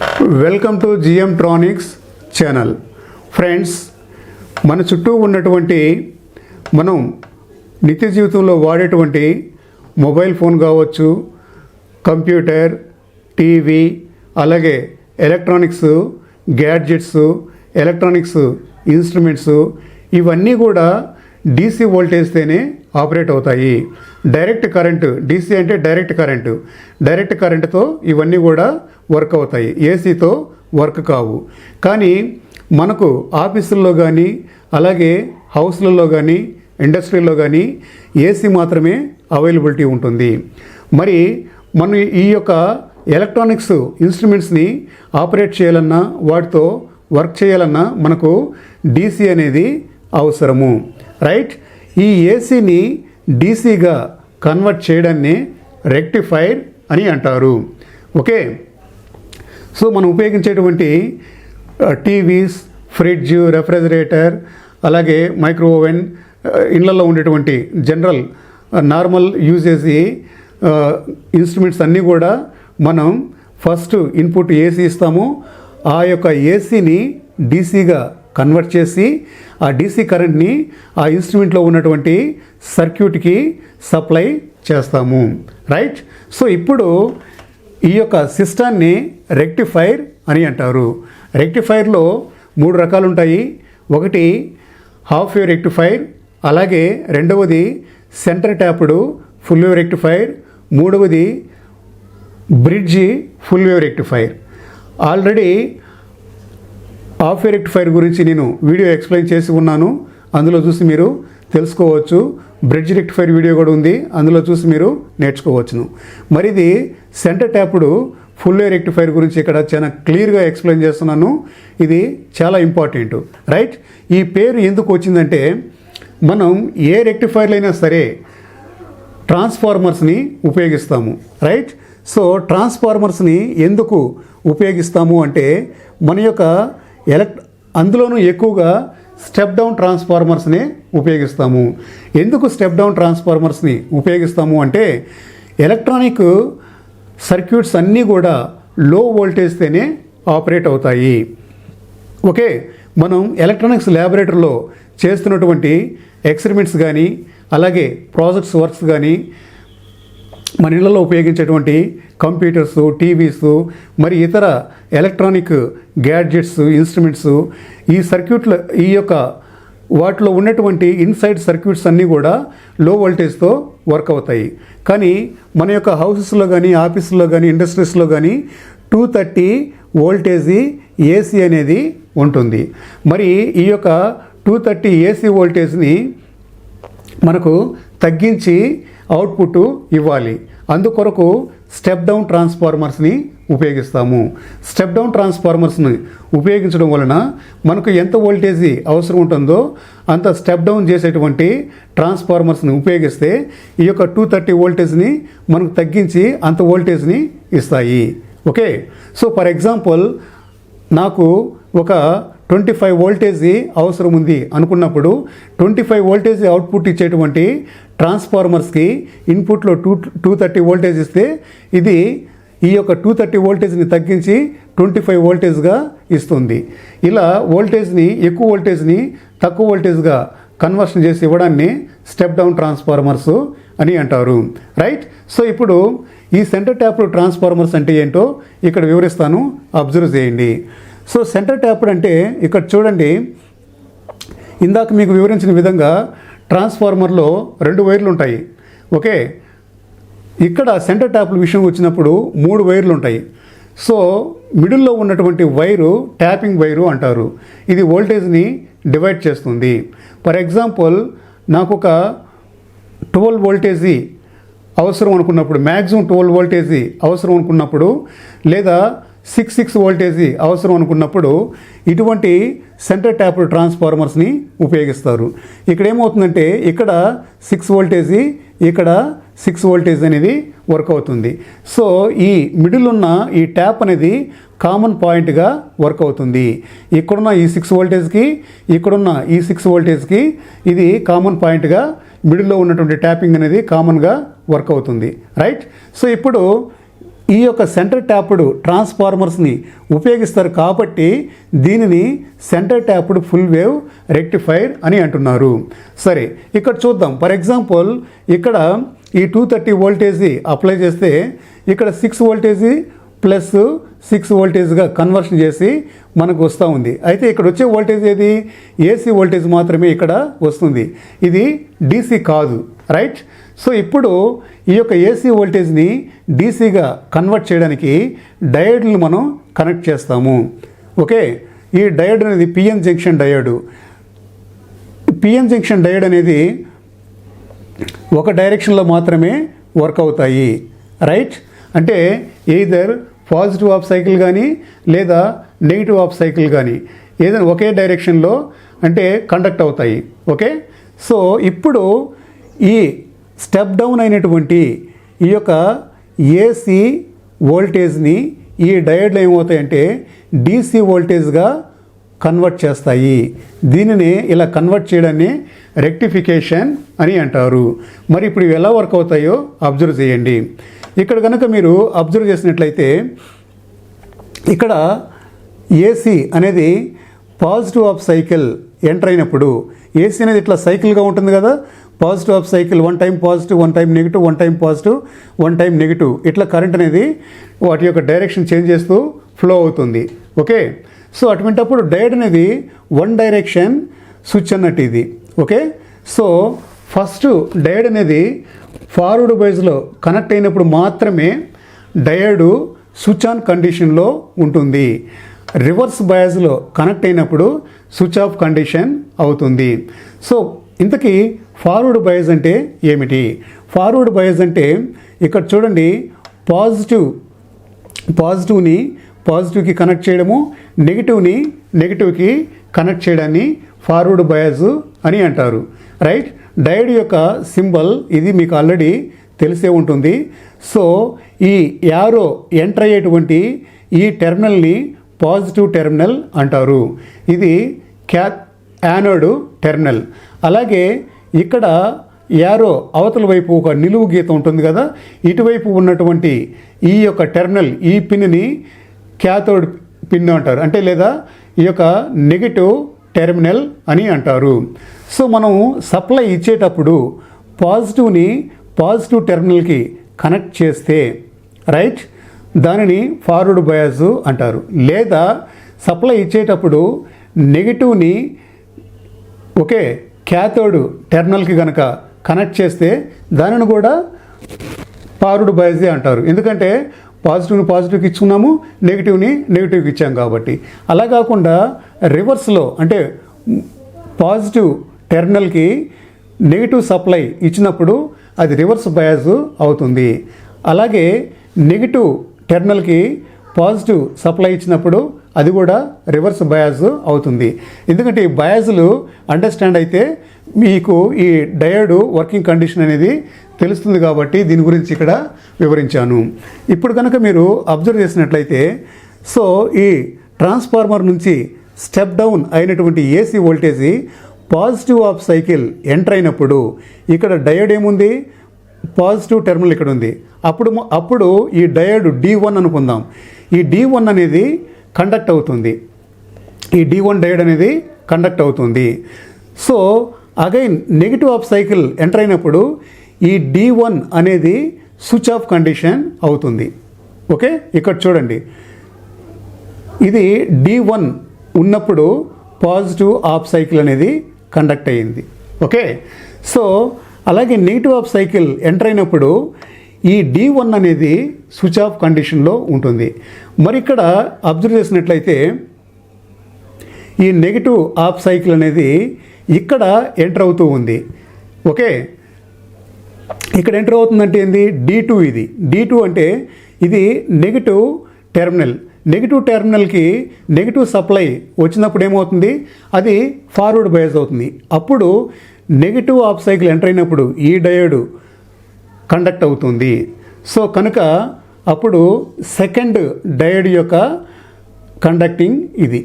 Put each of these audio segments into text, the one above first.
Welcome to GM tronics channel. Friends మన చుట్టూ ఉన్నటువంటి మనం నిత్య జీవితంలో వాడేటువంటి మొబైల్ ఫోన్ కావచ్చు కంప్యూటర్ టీవీ అలాగే ఎలక్ట్రానిక్స్ గ్యాడ్జెట్స్ ఎలక్ట్రానిక్స్ ఇన్స్ట్రుమెంట్స్ ఇవన్నీ కూడా డీసీ వోల్టేజ్తోనే ఆపరేట్ అవుతాయి. డైరెక్ట్ కరెంటు డీసీ అంటే డైరెక్ట్ కరెంటు. డైరెక్ట్ కరెంటుతో ఇవన్నీ కూడా వర్క్ అవుతాయి. ఏసీతో వర్క్ కావు. కానీ మనకు ఆఫీసుల్లో కానీ అలాగే హౌస్లలో కానీ ఇండస్ట్రీలో కానీ ఏసీ మాత్రమే అవైలబిలిటీ ఉంటుంది. మరి మనం ఈ యొక్క ఎలక్ట్రానిక్స్ ఇన్స్ట్రుమెంట్స్ని ఆపరేట్ చేయాలన్నా వాటితో వర్క్ చేయాలన్నా మనకు డీసీ అనేది అవసరము. రైట్? ఈ ఏసీని డీసీగా కన్వర్ట్ చేయడాన్ని రెక్టిఫైర్ అని అంటారు. ఓకే? సో మనం ఉపయోగించేటువంటి టీవీస్ ఫ్రిడ్జ్ రెఫ్రిజిరేటర్ అలాగే మైక్రో ఓవెన్ ఇళ్ళలో ఉండేటువంటి జనరల్ నార్మల్ యూజేజ్ ఇన్స్ట్రుమెంట్స్ అన్నీ కూడా మనం ఫస్ట్ ఇన్పుట్ ఏసీ ఇస్తాము. ఆ యొక్క ఏసీని డీసీగా కన్వర్ట్ చేసి ఆ డీసీ కరెంట్ని ఆ ఇన్స్ట్రుమెంట్లో ఉన్నటువంటి సర్క్యూట్కి సప్లై చేస్తాము. రైట్ సో ఇప్పుడు ఈ యొక్క సిస్టాన్ని రెక్టిఫైర్ అని అంటారు. రెక్టిఫైర్లో మూడు రకాలు ఉంటాయి. ఒకటి హాఫ్ వేవ్ రెక్టిఫైర్ అలాగే రెండవది centre tapped full wave rectifier మూడవది bridge full wave rectifier already half rectifier గురించి నేను వీడియో ఎక్స్ప్లెయిన్ చేసి ఉన్నాను. అందులో చూసి మీరు తెలుసుకోవచ్చు. బ్రిడ్జ్ రెక్టిఫైర్ వీడియో కూడా ఉంది. అందులో చూసి మీరు నేర్చుకోవచ్చును. మరి ఇది centre tapped full wave rectifier గురించి ఇక్కడ చాలా క్లియర్గా ఎక్స్ప్లెయిన్ చేస్తున్నాను. ఇది చాలా ఇంపార్టెంట్. రైట్? ఈ పేరు ఎందుకు వచ్చిందంటే మనం ఏ రెక్టిఫైర్లు అయినా సరే ట్రాన్స్ఫార్మర్స్ని ఉపయోగిస్తాము. రైట్? సో ట్రాన్స్ఫార్మర్స్ని ఎందుకు ఉపయోగిస్తాము అంటే మన యొక్క ఎలక్ట్ అందులోనూ ఎక్కువగా స్టెప్ డౌన్ ట్రాన్స్ఫార్మర్స్ని ఉపయోగిస్తాము. ఎందుకు స్టెప్ డౌన్ ట్రాన్స్ఫార్మర్స్ని ఉపయోగిస్తాము అంటే ఎలక్ట్రానిక్ సర్క్యూట్స్ అన్నీ కూడా లో వోల్టేజ్తోనే ఆపరేట్ అవుతాయి. ఓకే మనం ఎలక్ట్రానిక్స్ ల్యాబొరేటరీలో చేస్తున్నటువంటి ఎక్స్పెరిమెంట్స్ కానీ అలాగే ప్రాజెక్ట్స్ వర్క్స్ కానీ మన ఇళ్ళలో ఉపయోగించేటువంటి కంప్యూటర్స్ టీవీస్ మరి ఇతర ఎలక్ట్రానిక్ గ్యాడ్జెట్స్ ఇన్స్ట్రుమెంట్స్ ఈ సర్క్యూట్ల ఈ యొక్క వాటిలో ఉన్నటువంటి ఇన్సైడ్ సర్క్యూట్స్ అన్నీ కూడా లో వోల్టేజ్తో వర్క్ అవుతాయి. కానీ మన యొక్క హౌసెస్లో కానీ ఆఫీసులో కానీ ఇండస్ట్రీస్లో కానీ టూ థర్టీ వోల్టేజీ ఏసీ అనేది ఉంటుంది. మరి ఈ యొక్క టూ థర్టీ ఏసీ వోల్టేజ్ని మనకు తగ్గించి అవుట్పుట్ ఇవ్వాలి. అందుకొరకు స్టెప్ డౌన్ ట్రాన్స్ఫార్మర్స్ని ఉపయోగిస్తాము. స్టెప్ డౌన్ ట్రాన్స్ఫార్మర్స్ని ఉపయోగించడం వలన మనకు ఎంత వోల్టేజీ అవసరం ఉంటుందో అంత స్టెప్ డౌన్ చేసేటువంటి ట్రాన్స్ఫార్మర్స్ని ఉపయోగిస్తే ఈ యొక్క టూ థర్టీ వోల్టేజ్ని మనకు తగ్గించి అంత వోల్టేజ్ని ఇస్తాయి. ఓకే? సో ఫర్ ఎగ్జాంపుల్ నాకు ఒక ట్వంటీ ఫైవ్ వోల్టేజీ అవసరం ఉంది అనుకున్నప్పుడు ట్వంటీ ఫైవ్ వోల్టేజ్ అవుట్పుట్ ఇచ్చేటువంటి ట్రాన్స్ఫార్మర్స్కి ఇన్పుట్లో టూ టూ థర్టీ వోల్టేజ్ ఇస్తే ఇది ఈ యొక్క టూ థర్టీ వోల్టేజ్ని తగ్గించి ట్వంటీ ఫైవ్ వోల్టేజ్గా ఇస్తుంది. ఇలా వోల్టేజ్ని ఎక్కువ వోల్టేజ్ని తక్కువ వోల్టేజ్గా కన్వర్షన్ చేసి ఇవ్వడాన్ని స్టెప్ డౌన్ ట్రాన్స్ఫార్మర్స్ అని అంటారు. రైట్? సో ఇప్పుడు ఈ సెంటర్ ట్యాప్ ట్రాన్స్ఫార్మర్స్ అంటే ఏంటో ఇక్కడ వివరిస్తాను. అబ్జర్వ్ చేయండి. సో సెంటర్ ట్యాప్ అంటే ఇక్కడ చూడండి ఇందాక మీకు వివరించిన విధంగా ట్రాన్స్ఫార్మర్లో రెండు వైర్లు ఉంటాయి. ఓకే? ఇక్కడ సెంటర్ ట్యాప్ల విషయం వచ్చినప్పుడు మూడు వైర్లు ఉంటాయి. సో మిడిల్లో ఉన్నటువంటి వైరు ట్యాపింగ్ వైరు అంటారు. ఇది వోల్టేజ్ని డివైడ్ చేస్తుంది. ఫర్ ఎగ్జాంపుల్ నాకు ఒక ట్వెల్వ్ వోల్టేజీ అవసరం అనుకున్నప్పుడు మ్యాక్సిమం ట్వెల్వ్ వోల్టేజీ అవసరం అనుకున్నప్పుడు లేదా సిక్స్ సిక్స్ వోల్టేజీ అవసరం అనుకున్నప్పుడు ఇటువంటి సెంటర్ ట్యాప్ ట్రాన్స్ఫార్మర్స్ని ఉపయోగిస్తారు. ఇక్కడ ఏమవుతుందంటే ఇక్కడ సిక్స్ వోల్టేజీ ఇక్కడ సిక్స్ వోల్టేజ్ అనేది వర్క్ అవుతుంది. సో ఈ మిడిల్ ఉన్న ఈ ట్యాప్ అనేది కామన్ పాయింట్గా వర్క్ అవుతుంది. ఇక్కడున్న ఈ సిక్స్ వోల్టేజ్కి ఇక్కడున్న ఈ సిక్స్ వోల్టేజ్కి ఇది కామన్ పాయింట్గా మిడిల్లో ఉన్నటువంటి ట్యాపింగ్ అనేది కామన్గా వర్క్ అవుతుంది. రైట్? సో ఇప్పుడు ఈ యొక్క సెంటర్ ట్యాప్డ్ ట్రాన్స్ఫార్మర్స్ని ఉపయోగిస్తారు కాబట్టి దీనిని centre tapped full wave rectifier అని అంటున్నారు. సరే ఇక్కడ చూద్దాం. ఫర్ ఎగ్జాంపుల్ ఇక్కడ ఈ టూ థర్టీ వోల్టేజీ అప్లై చేస్తే ఇక్కడ సిక్స్ వోల్టేజీ ప్లస్ సిక్స్ వోల్టేజ్గా కన్వర్షన్ చేసి మనకు వస్తూ ఉంది. అయితే ఇక్కడ వచ్చే వోల్టేజ్ ఏది? ఏసీ వోల్టేజ్ మాత్రమే ఇక్కడ వస్తుంది. ఇది డీసీ కాదు. రైట్? సో ఇప్పుడు ఈ యొక్క ఏసీ వోల్టేజ్ని డీసీగా కన్వర్ట్ చేయడానికి డయోడ్ని మనం కనెక్ట్ చేస్తాము. ఓకే? ఈ డయోడ్ అనేది PN junction diode PN junction diode అనేది ఒక డైరెక్షన్లో మాత్రమే వర్క్ అవుతాయి. రైట్ అంటే ఎయిదర్ పాజిటివ్ ఆఫ్ సైకిల్ కానీ లేదా నెగిటివ్ ఆఫ్ సైకిల్ కానీ ఏదైనా ఒకే డైరెక్షన్లో అంటే కండక్ట్ అవుతాయి. ఓకే? సో ఇప్పుడు ఈ స్టెప్ డౌన్ అయినటువంటి ఈ యొక్క ఏసీ వోల్టేజ్ని ఈ డయోడ్లు ఏమవుతాయంటే డీసీ వోల్టేజ్గా కన్వర్ట్ చేస్తాయి. దీనిని ఇలా కన్వర్ట్ చేయడాన్ని రెక్టిఫికేషన్ అని అంటారు. మరి ఇప్పుడు ఇవి ఎలా వర్క్ అవుతాయో అబ్జర్వ్ చేయండి. ఇక్కడ కనుక మీరు అబ్జర్వ్ చేసినట్లయితే ఇక్కడ ఏసీ అనేది పాజిటివ్ ఆఫ్ సైకిల్ ఎంటర్ అయినప్పుడు ఏసీ అనేది ఇట్లా సైకిల్గా ఉంటుంది కదా? Positive half cycle one time positive one time negative one time positive one time negative. ఇట్లా కరెంట్ అనేది వాటి యొక్క డైరెక్షన్ చేంజ్ చేస్తూ ఫ్లో అవుతుంది. ఓకే? సో అటువంటప్పుడు డైడ్ అనేది వన్ డైరెక్షన్ స్విచ్ అన్నట్టు ఇది. ఓకే? సో ఫస్ట్ డయోడ్ అనేది ఫార్వర్డ్ బైజ్లో కనెక్ట్ అయినప్పుడు మాత్రమే డయోడ్ స్విచ్ ఆన్ కండిషన్లో ఉంటుంది. రివర్స్ బయాజ్లో కనెక్ట్ అయినప్పుడు స్విచ్ ఆఫ్ కండిషన్ అవుతుంది. సో ఇంతకీ ఫార్వర్డ్ బయాజ్ అంటే ఏమిటి? ఫార్వర్డ్ బయాజ్ అంటే ఇక్కడ చూడండి పాజిటివ్ పాజిటివ్ని పాజిటివ్కి కనెక్ట్ చేయడము నెగిటివ్ని నెగిటివ్కి కనెక్ట్ చేయడాన్ని ఫార్వర్డ్ బయాజ్ అని అంటారు. రైట్? డయోడ్ యొక్క సింబల్ ఇది మీకు ఆల్రెడీ తెలిసే ఉంటుంది. సో ఈ యారో ఎంటర్ అయ్యేటువంటి ఈ టెర్మినల్ని పాజిటివ్ టెర్మినల్ అంటారు. ఇది క్యా యానోడ్ టెర్మినల్. అలాగే ఇక్కడ యారో అవతల వైపు ఒక నిలువు గీత ఉంటుంది కదా ఇటువైపు ఉన్నటువంటి ఈ యొక్క టెర్మినల్ ఈ పిన్ని క్యాథోడ్ పిన్ అంటారు. అంటే లేదా ఈ యొక్క నెగిటివ్ టెర్మినల్ అని అంటారు. సో మనం సప్లై ఇచ్చేటప్పుడు పాజిటివ్ని పాజిటివ్ టెర్మినల్కి కనెక్ట్ చేస్తే రైట్? దానిని ఫార్వర్డ్ బయాస్ అంటారు. లేదా సప్లై ఇచ్చేటప్పుడు నెగిటివ్ని ఓకే క్యాథోడ్ టెర్నల్కి కనుక కనెక్ట్ చేస్తే దానిని కూడా పారుడు బయాసే అంటారు. ఎందుకంటే పాజిటివ్ని పాజిటివ్కి ఇచ్చుకున్నాము నెగిటివ్ని నెగిటివ్కి ఇచ్చాం కాబట్టి. అలా కాకుండా రివర్స్లో అంటే పాజిటివ్ టెర్మినల్కి నెగిటివ్ సప్లై ఇచ్చినప్పుడు అది రివర్స్ బయాజ్ అవుతుంది. అలాగే నెగిటివ్ టెర్మినల్కి పాజిటివ్ సప్లై ఇచ్చినప్పుడు అది కూడా రివర్స్ బయాస్ అవుతుంది. ఎందుకంటే ఈ బయాజ్లు అండర్స్టాండ్ అయితే మీకు ఈ డయోడ్ వర్కింగ్ కండిషన్ అనేది తెలుస్తుంది కాబట్టి దీని గురించి ఇక్కడ వివరించాను. ఇప్పుడు కనుక మీరు అబ్జర్వ్ చేసినట్లయితే సో ఈ ట్రాన్స్ఫార్మర్ నుంచి స్టెప్ డౌన్ అయినటువంటి AC voltage positive half cycle enter అయినప్పుడు ఇక్కడ డయోడ్ ఏముంది? పాజిటివ్ టెర్మినల్ ఇక్కడ ఉంది అప్పుడు అప్పుడు ఈ డయోడ్ డి వన్ అనుకుందాం. ఈ డి వన్ అనేది కండక్ట్ అవుతుంది. ఈ డి వన్ డయోడ్ అనేది కండక్ట్ అవుతుంది. So again negative half cycle enter అయినప్పుడు ఈ డి వన్ అనేది స్విచ్ ఆఫ్ కండిషన్ అవుతుంది. ఓకే ఇక్కడ చూడండి. ఇది డి వన్ ఉన్నప్పుడు పాజిటివ్ ఆఫ్ సైకిల్ అనేది కండక్ట్ అయ్యింది. ఓకే సో అలాగే నెగిటివ్ ఆఫ్ సైకిల్ ఎంటర్ అయినప్పుడు ఈ డి వన్ అనేది స్విచ్ ఆఫ్ కండిషన్లో ఉంటుంది. మరి ఇక్కడ అబ్జర్వ్ చేసినట్లయితే ఈ నెగిటివ్ ఆఫ్ సైకిల్ అనేది ఇక్కడ ఎంటర్ అవుతూ ఉంది. ఓకే? ఇక్కడ ఎంటర్ అవుతుందంటే ఏంది? డి టూ ఇది. డి టూ అంటే ఇది నెగిటివ్ టెర్మినల్. నెగిటివ్ టెర్మినల్కి నెగిటివ్ సప్లై వచ్చినప్పుడు ఏమవుతుంది? అది ఫార్వర్డ్ బయాస్ అవుతుంది. అప్పుడు నెగిటివ్ ఆఫ్ సైకిల్ ఎంటర్ అయినప్పుడు ఈ డయోడ్ కండక్ట్ అవుతుంది. సో కనుక అప్పుడు సెకండ్ డయోడ్ యొక్క కండక్టింగ్ ఇది.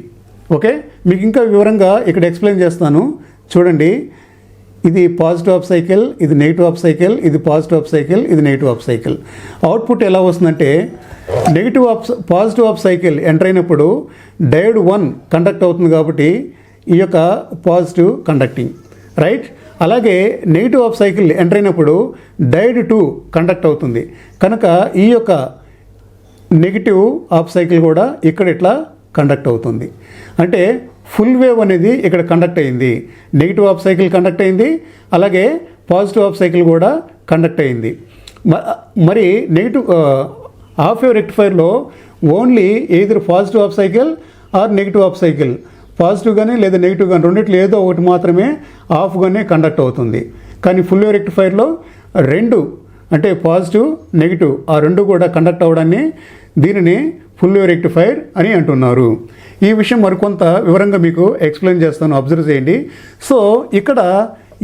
ఓకే మీకు ఇంకా వివరంగా ఇక్కడ ఎక్స్ప్లెయిన్ చేస్తాను. చూడండి. ఇది పాజిటివ్ ఆఫ్ సైకిల్ ఇది నెగిటివ్ ఆఫ్ సైకిల్ ఇది పాజిటివ్ ఆఫ్ సైకిల్ ఇది నెగిటివ్ ఆఫ్ సైకిల్ అవుట్పుట్ ఎలా వస్తుందంటే negative half positive half cycle enter అయినప్పుడు డయోడ్ వన్ కండక్ట్ అవుతుంది కాబట్టి ఈ యొక్క పాజిటివ్ కండక్టింగ్ రైట్ అలాగే నెగిటివ్ ఆఫ్ సైకిల్ ఎంటర్ అయినప్పుడు డైడ్ టూ కండక్ట్ అవుతుంది. కనుక ఈ యొక్క నెగిటివ్ ఆఫ్ సైకిల్ కూడా ఇక్కడ ఇట్లా కండక్ట్ అవుతుంది. అంటే ఫుల్ వేవ్ అనేది ఇక్కడ కండక్ట్ అయింది. నెగిటివ్ ఆఫ్ సైకిల్ కండక్ట్ అయింది. అలాగే పాజిటివ్ ఆఫ్ సైకిల్ కూడా కండక్ట్ అయింది. మ- మరి negative half wave రెక్టిఫైర్లో only either positive half cycle or negative half cycle positive కానీ లేదా నెగిటివ్ కానీ రెండిట్లో ఏదో ఒకటి మాత్రమే ఆఫ్గానే కండక్ట్ అవుతుంది. కానీ ఫుల్ రెక్టిఫైర్లో రెండు అంటే పాజిటివ్ నెగిటివ్ ఆ రెండు కూడా కండక్ట్ అవ్వడాన్ని దీనిని ఫుల్ రెక్టిఫైర్ అని అంటున్నారు. ఈ విషయం మరికొంత వివరంగా మీకు ఎక్స్ప్లెయిన్ చేస్తాను అబ్జర్వ్ చేయండి. సో ఇక్కడ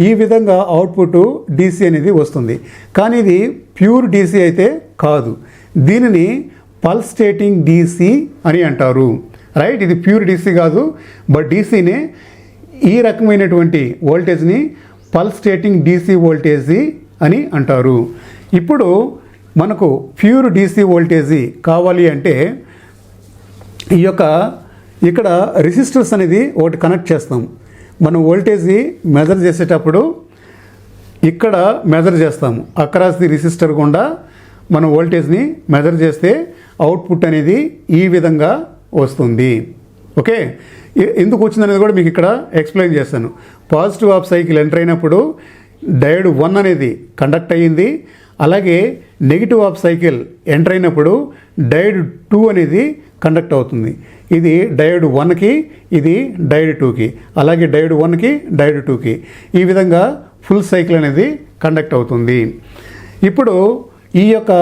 ఈ విధంగా అవుట్పుట్ డీసీ అనేది వస్తుంది. కానీ ఇది ప్యూర్ డీసీ అయితే కాదు. దీనిని పల్స్టేటింగ్ డీసీ అని అంటారు. రైట్ ఇది ప్యూర్ డీసీ కాదు. బట్ డీసీనే ఈ రకమైనటువంటి వోల్టేజ్ని పల్స్టేటింగ్ డీసీ వోల్టేజీ అని అంటారు. ఇప్పుడు మనకు ప్యూర్ డీసీ వోల్టేజీ కావాలి అంటే ఈ యొక్క ఇక్కడ రెసిస్టర్స్ అనేది ఒకటి కనెక్ట్ చేస్తాం. మనం వోల్టేజ్ని మెజర్ చేసేటప్పుడు ఇక్కడ మెజర్ చేస్తాము అక్రాస్ ది రెసిస్టర్ గుండా మనం వోల్టేజ్ని మెజర్ చేస్తే అవుట్పుట్ అనేది ఈ విధంగా వస్తుంది. ఓకే? ఎందుకు ఎందుకు వచ్చిందనేది కూడా మీకు ఇక్కడ ఎక్స్ప్లెయిన్ చేస్తాను. పాజిటివ్ ఆఫ్ సైకిల్ ఎంటర్ అయినప్పుడు డయోడ్ వన్ అనేది కండక్ట్ అయ్యింది. అలాగే నెగిటివ్ ఆఫ్ సైకిల్ ఎంటర్ అయినప్పుడు డయోడ్ టూ అనేది కండక్ట్ అవుతుంది. ఇది డయోడ్ వన్కి ఇది డయోడ్ టూకి అలాగే డయోడ్ వన్కి డయోడ్ టూకి ఈ విధంగా ఫుల్ సైకిల్ అనేది కండక్ట్ అవుతుంది. ఇప్పుడు ఈ యొక్క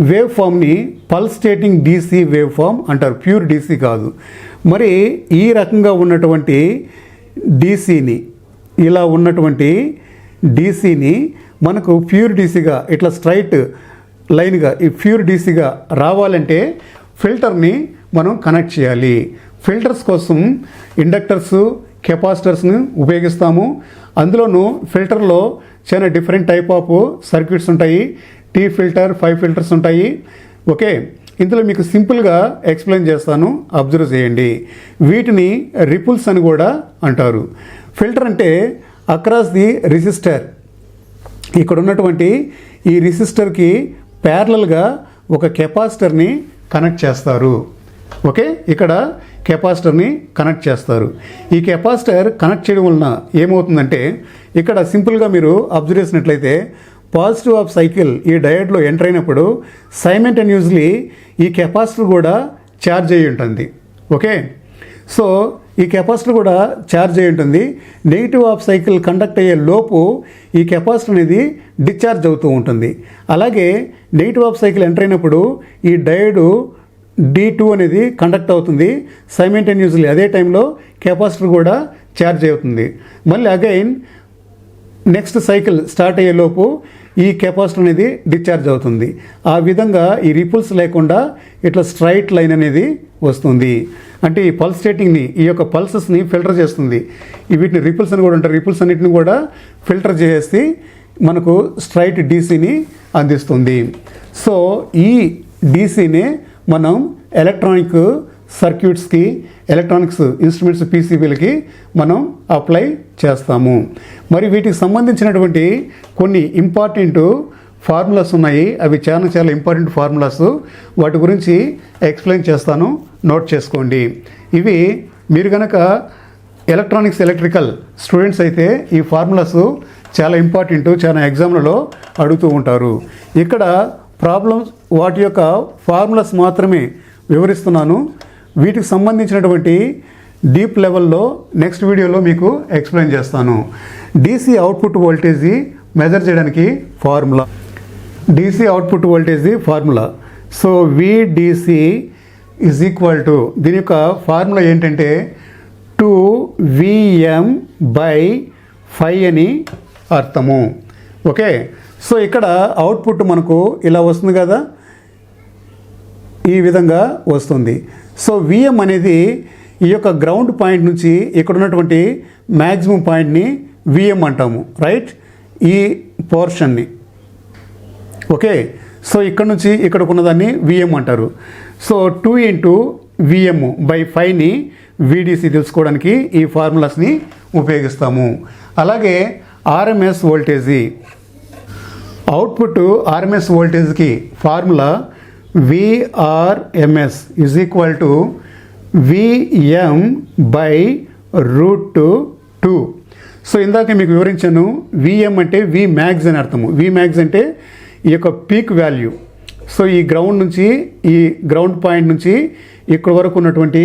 వేవ్ ఫామ్ని పల్స్టేటింగ్ డీసీ వేవ్ ఫామ్ అంటారు ప్యూర్ డీసీ కాదు. మరి ఈ రకంగా ఉన్నటువంటి డీసీని ఇలా ఉన్నటువంటి డీసీని మనకు ప్యూర్ డీసీగా ఇట్లా స్ట్రైట్ లైన్గా ఈ ప్యూర్ డీసీగా రావాలంటే ఫిల్టర్ని మనం కనెక్ట్ చేయాలి. ఫిల్టర్స్ కోసం ఇండక్టర్స్ కెపాసిటర్స్ని ఉపయోగిస్తాము. అందులోనూ ఫిల్టర్లో చాలా డిఫరెంట్ టైప్ ఆఫ్ సర్క్యూట్స్ ఉంటాయి. టీ ఫిల్టర్ ఫైవ్ ఫిల్టర్స్ ఉంటాయి. ఓకే ఇందులో మీకు సింపుల్గా ఎక్స్ప్లెయిన్ చేస్తాను. అబ్జర్వ్ చేయండి. వీటిని రిపుల్స్ అని కూడా అంటారు. ఫిల్టర్ అంటే అక్రాస్ ది రిజిస్టర్ ఇక్కడ ఉన్నటువంటి ఈ రిజిస్టర్కి ప్యారలల్గా ఒక కెపాసిటర్ని కనెక్ట్ చేస్తారు. ఓకే ఇక్కడ కెపాసిటర్ని కనెక్ట్ చేస్తారు. ఈ కెపాసిటర్ కనెక్ట్ చేయడం వలన ఏమవుతుందంటే ఇక్కడ సింపుల్గా మీరు అబ్జర్వ్ చేసినట్లయితే పాజిటివ్ ఆఫ్ సైకిల్ ఈ డయోడ్లో ఎంటర్ అయినప్పుడు సైమెంటన్యూస్లీ ఈ కెపాసిటర్ కూడా ఛార్జ్ అయి ఉంటుంది. ఓకే? సో ఈ కెపాసిటర్ కూడా ఛార్జ్ అయి ఉంటుంది. నెగిటివ్ ఆఫ్ సైకిల్ కండక్ట్ అయ్యే లోపు ఈ కెపాసిటర్ అనేది డిశ్చార్జ్ అవుతూ ఉంటుంది. అలాగే నెగిటివ్ ఆఫ్ సైకిల్ ఎంటర్ అయినప్పుడు ఈ డయోడు డి టూ అనేది కండక్ట్ అవుతుంది. సైమెంటేనియస్లీ అదే టైంలో కెపాసిటర్ కూడా ఛార్జ్ అవుతుంది. మళ్ళీ అగైన్ నెక్స్ట్ సైకిల్ స్టార్ట్ అయ్యేలోపు ఈ కెపాసిటర్ అనేది డిశ్చార్జ్ అవుతుంది. ఆ విధంగా ఈ రిపుల్స్ లేకుండా ఇట్లా స్ట్రైట్ లైన్ అనేది వస్తుంది. అంటే ఈ పల్స్టేటింగ్ని ఈ యొక్క పల్సెస్ని ఫిల్టర్ చేస్తుంది. వీటిని రిపుల్స్ అని కూడా ఉంటారు రిపుల్స్ అన్నిటిని కూడా ఫిల్టర్ చేసి మనకు స్ట్రైట్ డీసీని అందిస్తుంది. సో ఈ డీసీని మనం ఎలక్ట్రానిక్ సర్క్యూట్స్కి ఎలక్ట్రానిక్స్ ఇన్స్ట్రుమెంట్స్ పీసీబీలకి మనం అప్లై చేస్తాము. మరి వీటికి సంబంధించినటువంటి కొన్ని ఇంపార్టెంట్ ఫార్ములాస్ ఉన్నాయి. అవి చాలా చాలా ఇంపార్టెంట్ ఫార్ములాస్. వాటి గురించి ఎక్స్ప్లెయిన్ చేస్తాను. నోట్ చేసుకోండి. ఇవి మీరు కనుక ఎలక్ట్రానిక్స్ ఎలక్ట్రికల్ స్టూడెంట్స్ అయితే ఈ ఫార్ములాస్ చాలా ఇంపార్టెంట్ చాలా ఎగ్జామ్లలో అడుగుతూ ఉంటారు. ఇక్కడ ప్రాబ్లమ్స్ వాటి యొక్క ఫార్ములాస్ మాత్రమే వివరిస్తున్నాను. వీటికి సంబంధించినటువంటి డీప్ లెవెల్లో నెక్స్ట్ వీడియోలో మీకు ఎక్స్ప్లెయిన్ చేస్తాను. డీసీ అవుట్పుట్ వోల్టేజీ మెజర్ చేయడానికి formula DC output voltage formula so VDC is equal to దీని యొక్క ఫార్ములా ఏంటంటే టూ విఎం బై ఫైవ్ అని అర్థము. ఓకే సో ఇక్కడ అవుట్పుట్ మనకు ఇలా వస్తుంది కదా? ఈ విధంగా వస్తుంది. సో విఎం అనేది ఈ యొక్క గ్రౌండ్ పాయింట్ నుంచి ఇక్కడ ఉన్నటువంటి మ్యాక్సిమం పాయింట్ని విఎం అంటాము రైట్ ఈ పోర్షన్ని ఓకే సో ఇక్కడ నుంచి ఇక్కడికి ఉన్నదాన్ని విఎం అంటారు so two into VM by ఫైవ్ని VDC తెలుసుకోవడానికి ఈ ఫార్ములాస్ని ఉపయోగిస్తాము. అలాగే RMS voltage output RMS వోల్టేజ్కి formula VRMS is equal to VM by root two so ఇందాక మీకు వివరించాను విఎం అంటే వి మ్యాగ్స్ అని అర్థము. వి మ్యాగ్స్ అంటే ఈ యొక్క పీక్ వాల్యూ సో ఈ గ్రౌండ్ నుంచి ఈ గ్రౌండ్ పాయింట్ నుంచి ఇక్కడ వరకు ఉన్నటువంటి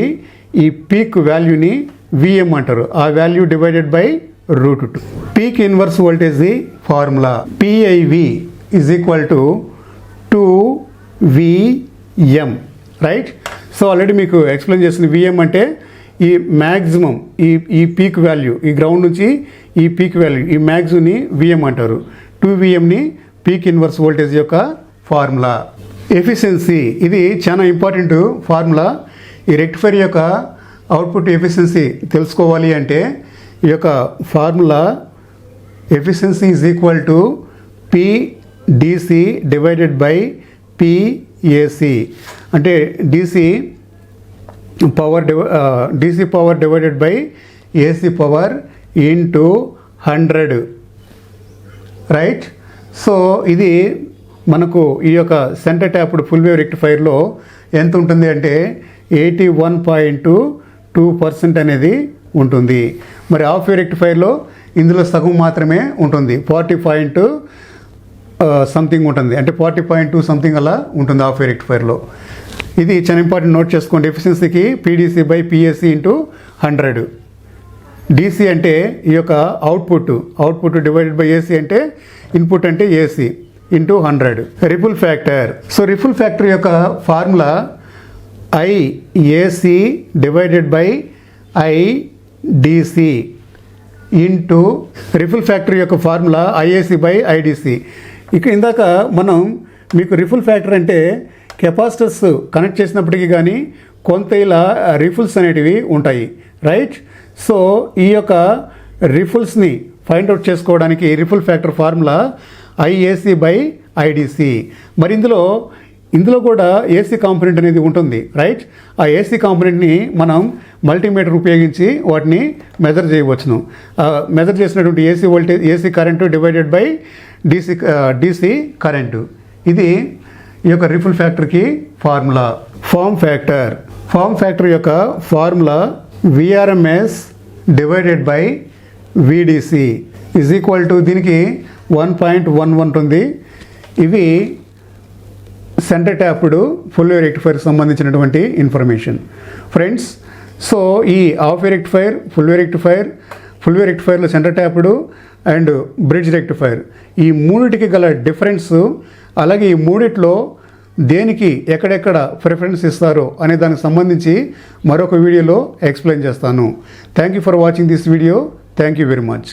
ఈ పీక్ వాల్యూని విఎం అంటారు. ఆ value divided by root two peak inverse voltage the formula PIV is equal to two VM right so already మీకు ఎక్స్ప్లెయిన్ చేసిన విఎం అంటే ఈ మ్యాక్సిమం ఈ ఈ పీక్ వాల్యూ ఈ గ్రౌండ్ నుంచి ఈ పీక్ వాల్యూ ఈ మ్యాక్సిమ్ని విఎం అంటారు. టూ విఎంని పీక్ ఇన్వర్స్ వోల్టేజ్ యొక్క ఫార్ములా ఎఫిషియన్సీ ఇది చాలా ఇంపార్టెంట్ ఫార్ములా ఈ రెక్టిఫైర్ యొక్క అవుట్పుట్ ఎఫిషియన్సీ తెలుసుకోవాలి అంటే ఈ యొక్క formula efficiency is equal to PDC divided by PAC అంటే DC power డివ DC power divided by AC power into hundred right so ఇది మనకు ఈ యొక్క సెంటర్ ట్యాప్డ్ ఫుల్ వేవ్ రెక్టిఫైర్లో ఎంత ఉంటుంది అంటే eighty one point two percent అనేది ఉంటుంది. మరి హాఫ్ వేవ్ రెక్టిఫైర్లో ఇందులో సగం మాత్రమే ఉంటుంది. ఫార్టీ పాయింట్ సంథింగ్ ఉంటుంది. అంటే ఫార్టీ పాయింట్ టూ సంథింగ్ అలా ఉంటుంది ఆఫ్ వేవ్ రెక్టిఫైర్లో ఇది చాలా ఇంపార్టెంట్ నోట్ చేసుకోండి. ఎఫిషియన్సీకి PDC by PSC into hundred DC అంటే ఈ యొక్క output output divided by AC అంటే ఇన్పుట్ అంటే AC into hundred ripple factor so ripple factor యొక్క formula I AC divided by I into ripple factory యొక్క formula IAC by IDC ఇక ఇందాక మనం మీకు రిఫుల్ ఫ్యాక్టర్ అంటే కెపాసిటర్స్ కనెక్ట్ చేసినప్పటికీ కానీ కొంత ఇలా రిఫుల్స్ అనేటివి ఉంటాయి. రైట్? సో ఈ యొక్క రిఫుల్స్ని ఫైండ్ అవుట్ చేసుకోవడానికి ripple factor formula IAC by IDC. మరి ఇందులో ఇందులో కూడా ఏసీ కాంపోనెంట్ అనేది ఉంటుంది. రైట్? ఆ ఏసీ కాంపోనెంట్ని మనం మల్టీమీటర్ ఉపయోగించి వాటిని మెజర్ చేయవచ్చును. మెజర్ చేసినటువంటి AC voltage AC current divided by DC DC current ఇది ఈ యొక్క ripple ఫ్యాక్టర్కి formula form factor form factor యొక్క formula VRMS divided by VDC is equal to దీనికి వన్ పాయింట్ వన్ ఉంటుంది ఇవి సెంటర్ ట్యాప్డ్ ఫుల్ వేవ్ రెక్టిఫైర్కి సంబంధించినటువంటి ఇన్ఫర్మేషన్ ఫ్రెండ్స్ సో ఈ half rectifier full rectifier full రెక్టిఫైర్లో centre tapped and bridge rectifier ఈ మూడిటికి గల డిఫరెన్స్ అలాగే ఈ మూడిట్లో దేనికి ఎక్కడెక్కడ ప్రిఫరెన్స్ ఇస్తారో అనే దానికి సంబంధించి మరొక వీడియోలో ఎక్స్ప్లెయిన్ చేస్తాను. Thank you for watching this video thank you very much